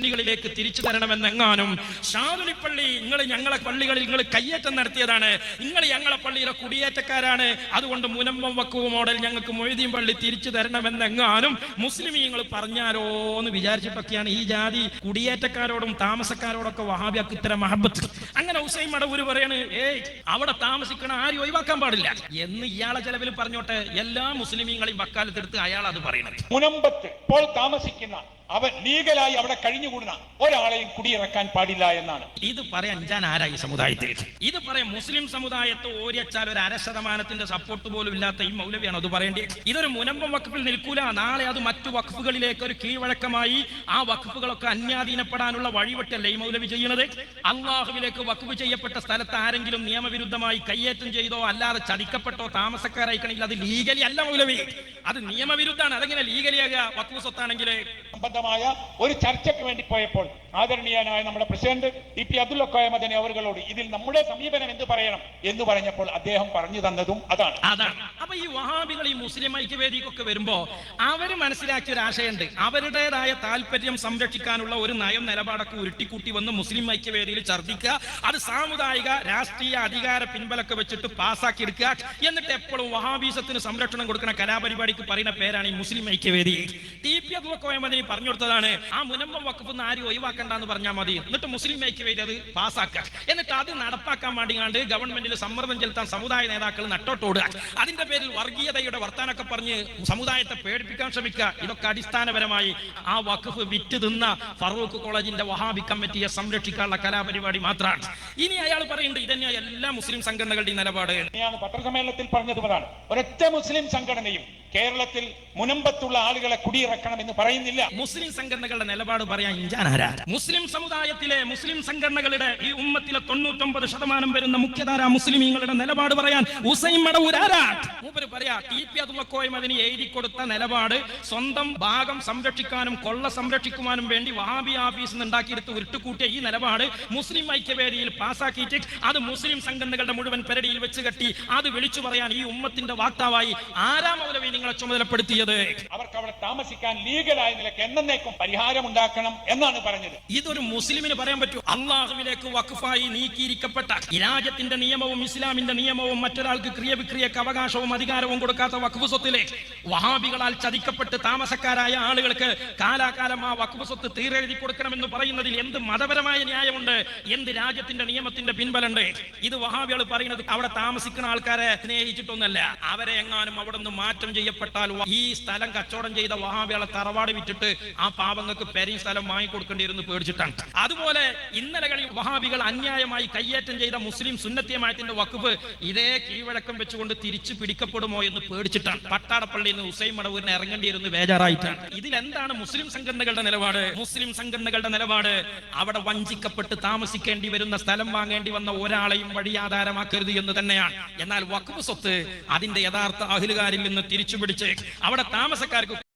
പള്ളികളിലേക്ക് തിരിച്ചു തരണമെന്നെങ്ങാനും ഷാദുലിപ്പള്ളി നിങ്ങൾ ഞങ്ങളെ പള്ളികളിൽ നിങ്ങൾ കയ്യേറ്റം നടത്തിയതാണ്. നിങ്ങൾ ഞങ്ങളെ പള്ളിയിലെ കുടിയേറ്റക്കാരാണ്. അതുകൊണ്ട് മുനമ്പം വക്കുവ് മോഡൽ ഞങ്ങൾക്ക് മൊയ്തീൻ പള്ളി തിരിച്ചു തരണമെന്നെങ്ങാനും മുസ്ലിമീങ്ങൾ പറഞ്ഞാലോ എന്ന് വിചാരിച്ചിട്ടൊക്കെയാണ് ഈ ജാതി കുടിയേറ്റക്കാരോടും താമസക്കാരോടൊക്കെ വഹാബിയാക്ക് ഇത്തരം മഹബത്ത്. അങ്ങനെ ഹുസൈൻ മടവൂര് പറയാണ് ഏയ് അവിടെ താമസിക്കണ ആരും ഒഴിവാക്കാൻ പാടില്ല. എന്ന് ഇയാളെ ചെലവിൽ പറഞ്ഞോട്ടെ എല്ലാ മുസ്ലിമീങ്ങളെയും വക്കാലത്തെടുത്ത് അയാൾ അത് പറയണത്. മുനമ്പത്ത് ഇപ്പോൾ താമസിക്കുന്ന അവൻ ലീഗലായി അവിടെ കഴിഞ്ഞുകൂടുന്ന ഒരാളെയും കുടിയിറക്കാൻ പാടില്ല എന്നാണ്. ഇത് പറയാൻ ഞാൻ ആരായി സമുദായത്തിൽ? ഇത് പറയാൻ മുസ്ലിം സമുദായത്തെ ഓരിയച്ചാൽ ഒരു അര ശതമാനത്തിന്റെ സപ്പോർട്ട് പോലും ഇല്ലാത്ത ഈ മൗലവിയാണ് അത് പറയേണ്ടത്. ഇതൊരു മുനമ്പം വഖഫിൽ നിൽക്കൂല. നാളെ അത് മറ്റു വഖഫുകളിലേക്ക് ഒരു കീഴ്വഴക്കമായി ആ വഖഫുകളൊക്കെ അന്യാധീനപ്പെടാനുള്ള വഴിവെട്ടല്ലേ ഈ മൗലവി ചെയ്യുന്നത്. അള്ളാഹുവിലേക്ക് വഖഫ് ചെയ്യപ്പെട്ട സ്ഥലത്ത് ആരെങ്കിലും നിയമവിരുദ്ധമായി കയ്യേറ്റം ചെയ്തോ അല്ലാതെ ചതിക്കപ്പെട്ടോ താമസക്കാരായിക്കണമെങ്കിൽ അത് ലീഗലി അല്ല മൗലവി. അത് നിയമവിരുദ്ധാണ്. അതെങ്ങനെ ലീഗലിയാകുക വഖഫ് സ്വത്താണെങ്കിൽ സംബന്ധമായ ഒരു ചർച്ചയ്ക്ക് വേണ്ടി പോയപ്പോൾ ആദരണീയനായ നമ്മുടെ പ്രസിഡന്റ് ഇ പി അബ്ദുൽ അക്കോയമദനെ അവരോട് ഇതിൽ നമ്മുടെ സമീപനം എന്ത് പറയണം? എന്ന് പറഞ്ഞപ്പോൾ അദ്ദേഹം പറഞ്ഞു തന്നതും അതാണ്. അതാണ്. അപ്പൊ ഈ വഹാബികൾ ഈ മുസ്ലിം ഐക്യവേദിക്കൊക്കെ വരുമ്പോ അവർ മനസ്സിലാക്കിയ ഒരു ആശയമുണ്ട്. അവരുടേതായ താല്പര്യം സംരക്ഷിക്കാനുള്ള ഒരു നയം നിലപാടൊക്കെ ഉരുട്ടിക്കൂട്ടി വന്ന് മുസ്ലിം ഐക്യവേദിയിൽ ഛർദിക്കുക അത് സാമുദായിക രാഷ്ട്രീയ അധികാര പിൻബലൊക്കെ വെച്ചിട്ട് പാസ്സാക്കി എടുക്കുക എന്നിട്ട് എപ്പോഴും വഹാബീസത്തിന് സംരക്ഷണം കൊടുക്കുന്ന കലാപരിപാടിക്ക് പറയുന്ന പേരാണ് ഈ മുസ്ലിം ഐക്യവേദി. ടി പി അബ്ദുൽ കോയമദനി പറഞ്ഞു കൊടുത്തതാണ് ആ മുനമ്പം വക്കഫെന്ന് ആരും ഒഴിവാക്കണ്ടെന്ന് പറഞ്ഞാൽ മതി. എന്നിട്ട് മുസ്ലിം ഐക്യവേദി അത് പാസ്സാക്കുക എന്നിട്ട് അത് നടപ്പാക്കാൻ വേണ്ടിയാണ്ട് ഗവൺമെന്റിൽ സമ്മർദ്ദം ചെലുത്താൻ സമുദായ നേതാക്കൾ നട്ടോട്ടോടുക അതിന്റെ പേരിൽ വർഗീയതയുടെ വർത്താനൊക്കെ പറഞ്ഞ് സമുദായത്തെ പേടിപ്പിക്കാൻ ശ്രമിക്കുക. ഇതൊക്കെ അടിസ്ഥാനപരമായി ആ വഖഫ് വിറ്റ് തിന്ന ഫറൂഖ് കോളേജിന്റെ വഹാബി കമ്മിറ്റിയെ സംരക്ഷിക്കാനുള്ള കലാപരിപാടി മാത്രമാണ്. ഇനി അയാൾ പറയുന്നുണ്ട് ഇതന്നെ എല്ലാ മുസ്ലിം സംഘടനകളുടെയും നിലപാട്. പത്രസമ്മേളനത്തിൽ പറഞ്ഞതുപോലാണ് ഒരൊറ്റ മുസ്ലിം സംഘടനയും കേരളത്തിൽ മുനമ്പത്തുള്ള ആളുകളെ കുടിയിറക്കണം എന്ന് പറയുന്നില്ല. മുസ്ലിം സംഘടനകളുടെ നിലപാട് പറയാൻ ആരാ മുസ്ലിം സമുദായത്തിലെ മുസ്ലിം സംഘടനകളുടെ ഈ ഉമ്മത്തിലെ തൊണ്ണൂറ്റൊമ്പത് ശതമാനം വരുന്ന മുഖ്യധാര മുസ്ലിമീങ്ങളുടെ നിലപാട് പറയാൻ ഉസൈം മടവൂർ ആരാ? മൂപ്പര് പറയാ എഴുതി കൊടുത്ത നിലപാട് സ്വന്തം ഭാഗം സംരക്ഷിക്കാനും കൊള്ള സംരക്ഷിക്കുവാനും വേണ്ടി വഹാബി ആഫീസ് ഉണ്ടാക്കിയെടുത്ത് ഉരുട്ടുകൂട്ടിയ ഈ നിലപാട് മുസ്ലിം ഐക്യവേദിയിൽ പാസ്സാക്കിയിട്ട് അത് മുസ്ലിം സംഘടനകളുടെ മുഴുവൻ പെരടിയിൽ വെച്ച് കെട്ടി അത് വിളിച്ചു പറയാൻ ഈ ഉമ്മത്തിന്റെ വാക്താവായി ആരാ മൗലവി നിങ്ങളെ ചുമതലപ്പെടുത്തിയത്. അവർക്ക് അവിടെ താമസിക്കാൻ ലീഗലായ നിലയ്ക്ക് എന്നേക്കും പരിഹാരം ഉണ്ടാക്കണം എന്നാണ് പറഞ്ഞത്. ഇതൊരു മുസ്ലിമിന് പറയാൻ പറ്റൂ. അള്ളാഹുവിലേക്ക് വഖഫായി നീക്കിയിരിക്കപ്പെട്ട രാജ്യത്തിന്റെ നിയമവും ഇസ്ലാമിന്റെ നിയമവും മറ്റൊരാൾക്ക് ക്രിയവിക്രിയക്ക് അവകാശവും അധികാരവും കൊടുക്കാത്ത വഖഫ് സ്വത്തിലെ വഹാബികളാൽ ചതിക്കപ്പെട്ട് താമസക്കാരായ ആളുകൾക്ക് കാലാകാലം ആ വഖഫ് സ്വത്ത് തീരെഴുതി കൊടുക്കണമെന്ന് പറയുന്നതിൽ എന്ത് മതപരമായ ന്യായമുണ്ട്? എന്ത് രാജ്യത്തിന്റെ നിയമത്തിന്റെ പിൻബലുണ്ട് ഇത് വഹാബികൾ പറയുന്നത് അവിടെ താമസിക്കുന്ന ആൾക്കാരെ സ്നേഹിച്ചിട്ടൊന്നല്ല. അവരെ എങ്ങാനും അവിടെ നിന്ന് മാറ്റം ചെയ്യപ്പെട്ടാൽ ഈ സ്ഥലം കച്ചവടം ചെയ്ത വഹാബികളെ തറവാട് വിറ്റിട്ട് ആ പാവങ്ങൾക്ക് പെരയും സ്ഥലം വാങ്ങിക്കൊടുക്കേണ്ടിയിരുന്നു പേടിച്ചിട്ടാണ്. അതുപോലെ ഇന്നലകളിൽ വഹാബികൾ അന്യായമായി കയ്യേറ്റം ചെയ്ത മുസ്ലിം സുന്നത്തിയമായത്തിന്റെ വക്കുഫ് ഇതേ കീഴ്വഴക്കം വെച്ചുകൊണ്ട് തിരിച്ചു പിടിക്കപ്പെടുമോ എന്ന് പേടിച്ചിട്ടാണ്. പട്ടാടപ്പള്ളിയിൽ നിന്ന് ഹുസൈൻ മടവൂരിനെ ഇറങ്ങേണ്ടിയിരുന്നു ബേജാറായിട്ടാണ്. ഇതിൽ എന്താണ് മുസ്ലിം സംഘടനകളുടെ നിലപാട്? മുസ്ലിം സംഘടനകളുടെ നിലപാട് അവിടെ വഞ്ചിക്കപ്പെട്ട് താമസിക്കേണ്ടി വരുന്ന സ്ഥലം വാങ്ങേണ്ടി വന്ന ഒരാളെയും വഴിയാധാരമാക്കരുത് എന്ന് തന്നെയാണ്. എന്നാൽ വഖഫ് സ്വത്ത് അതിന്റെ യഥാർത്ഥ അഹിലുകാരിൽ നിന്ന് തിരിച്ചുപിടിച്ച് അവിടെ താമസക്കാർക്ക്